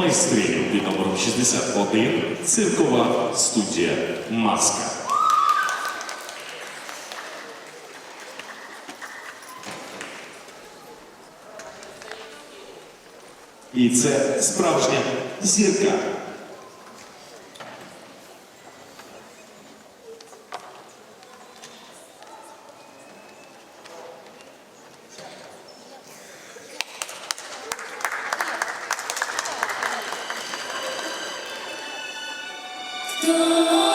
майстриню під номером 61 циркова студія Маска. І це справжня зірка. Don't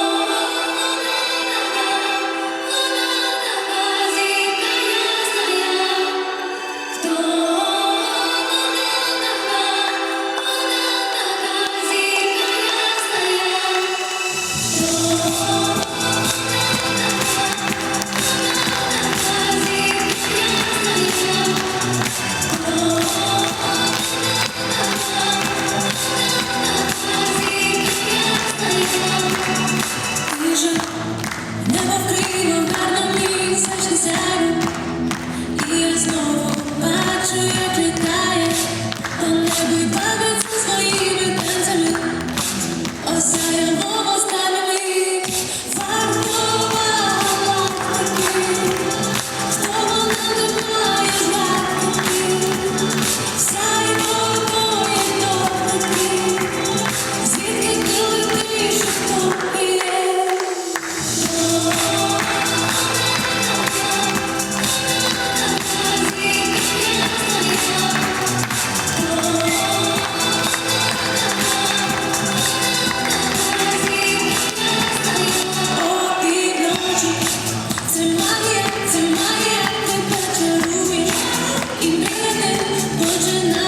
我只能